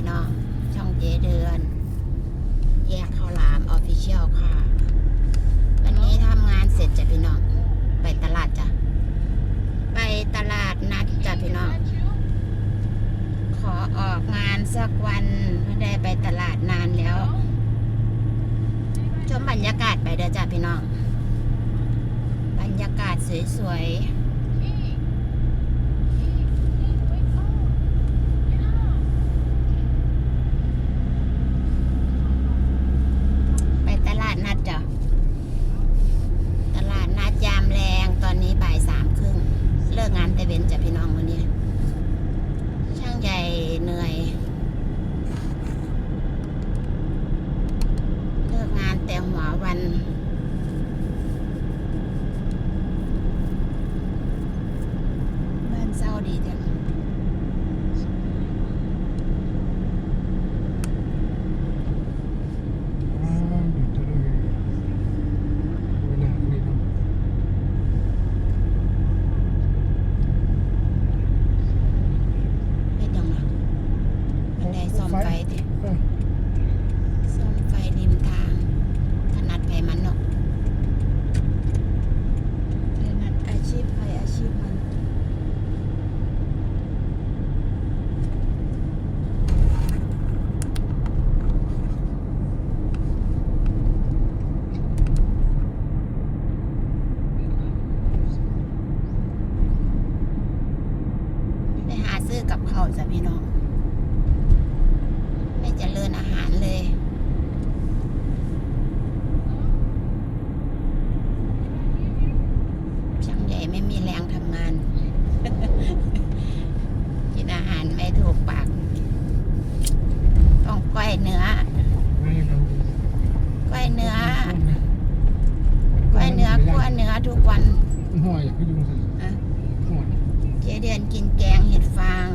พี่น้อง ช่องเจเดือน แยกข้าวหลามออฟฟิเชียลค่ะ วันนี้ทำงานเสร็จจ้ะพี่น้อง ไปตลาดจ้ะ ไปตลาดนัดจ้ะพี่น้อง ขอออกงานสักวันไม่ได้ไปตลาดนานแล้ว ชมบรรยากาศไปเด้อจ้ะพี่น้อง บรรยากาศสวยๆ ไปตลาดนัดจ้ะ ตลาดนัดยามแรงตอนนี้บ่ายสามครึ่ง เลิกงานแต่เว้นจ้ะพี่น้องวันนี้ ช่างใหญ่เหนื่อย เลิกงานแต่หัววัน บ้านเศร้าดีจัง ว้าวเดี๋ยวจะเลยเวลานี่เนาะ ไม่จังหวะบันไดซ่อมไฟติ เออ ซ่อมไฟริมทางถนัดไฟมันเนาะถนัดอาชีพใครอา ชีพมันไปหาซื้อกับเขาวจ้ะพี่น้อง ไม่เจริญอาหารเลยช่างใหญ่ไม่มีแรงทำงาน กินอาหารไม่ถูกปาก ต้องก้อยเนื้อ ไม่ให้เรา ก้อยเนื้อก้อยเนื้อก้อยเนื้อ ทุกวันห่อยอยากให้ดูสิอะห่อยเจเดือนกินแกงเห็ดฟาง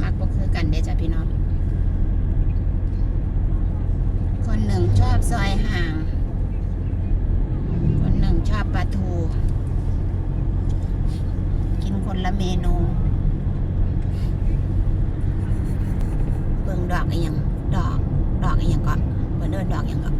มักก็คือกันเด้อจ้ะพี่น้อง คนหนึ่งชอบซอยห่าง คนหนึ่งชอบปลาทู กินคนละเมนูเบิ่งดอกอีหยังดอก ดอกอีหยังก่อนเบิ่งเดินดอกอีหยังก่อน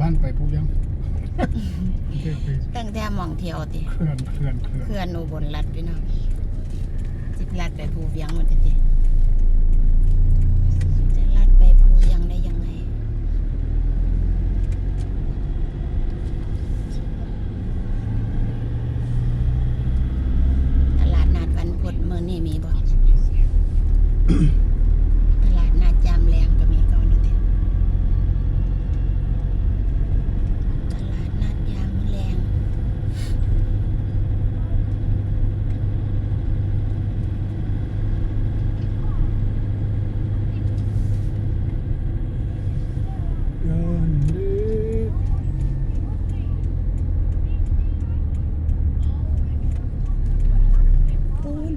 บ้านไปปุ๊บยังเที่ยวไปตั้งแต่หมองเที่ยวติเขื่อนเขื่อนเขื่อนเพื่อนอุบลรัฐพี่น้องจิบลัดไปภูเวียงหมดติจะลัดไปภูเวียงได้ยังไง ตลาดนัดวันพุธเมื่อนี่มีบ่ ตลาดนัดยามแรงก็มีก่อนนะติตลาดนัดยามแรง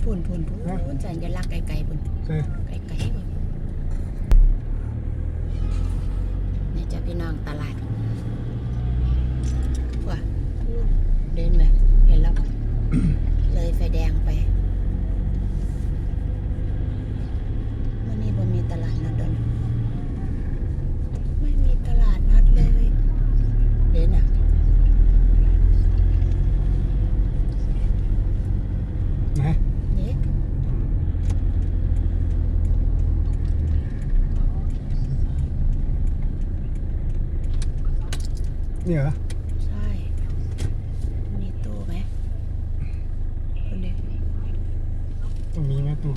พุ่นพุ่น พุ่นสัญลักษณ์ไกลๆพุ่นใช่ ไกลๆพุ่นนี่จะพี่น้องตลาดว่ะเดินไหมเห็นแล้วปะ เลยไฟแดงไปวันนี้บ่มีตลาดนัดเดอนไม่มีตลาดนัดเลย เดินอะ ไหน เด็ก เนี่ยเหรอ ใช่ มีตู้ไหมคนเด็กต้องมีไหมตู้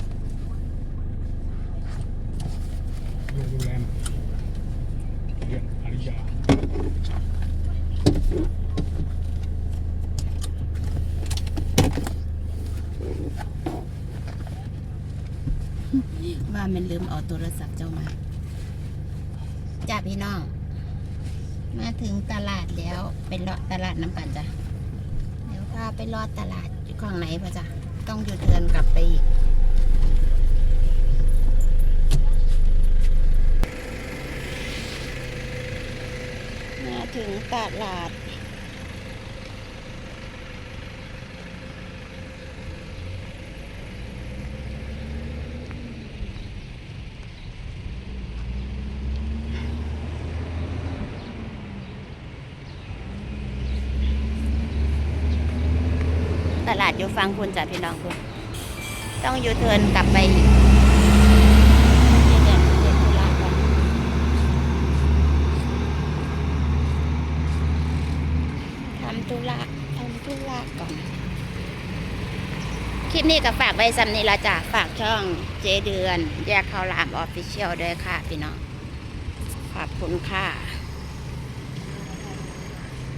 เรือโรงแรมเรืออาริยาว่ามันลืมเอาโทรศัพท์เจ้ามาจ้าพี่น้อง มาถึงตลาดแล้วเป็นเลาะตลาดน้ำกันจ้ะเดี๋ยวพาไปลอดตลาดอยู่ข้างไหนพะจ้ะต้องอยู่เทินกลับไปอีกมาถึงตลาด ตลาดอยู่ฟังคุณจ้ะพี่น้องคุณต้องยูเทิร์นกลับไปอีกเดี๋ยวเดี๋ยวเดี๋ยวธุระก่อนทำธุระทำธุระก่อน คลิปนี้ก็ฝากไว้ซ้ำนี้ละจ้ะ ฝากช่องเจเดือน แยกข้าวหลามออฟฟิเชียลด้วยค่ะ พี่น้อง ขอบคุณค่ะ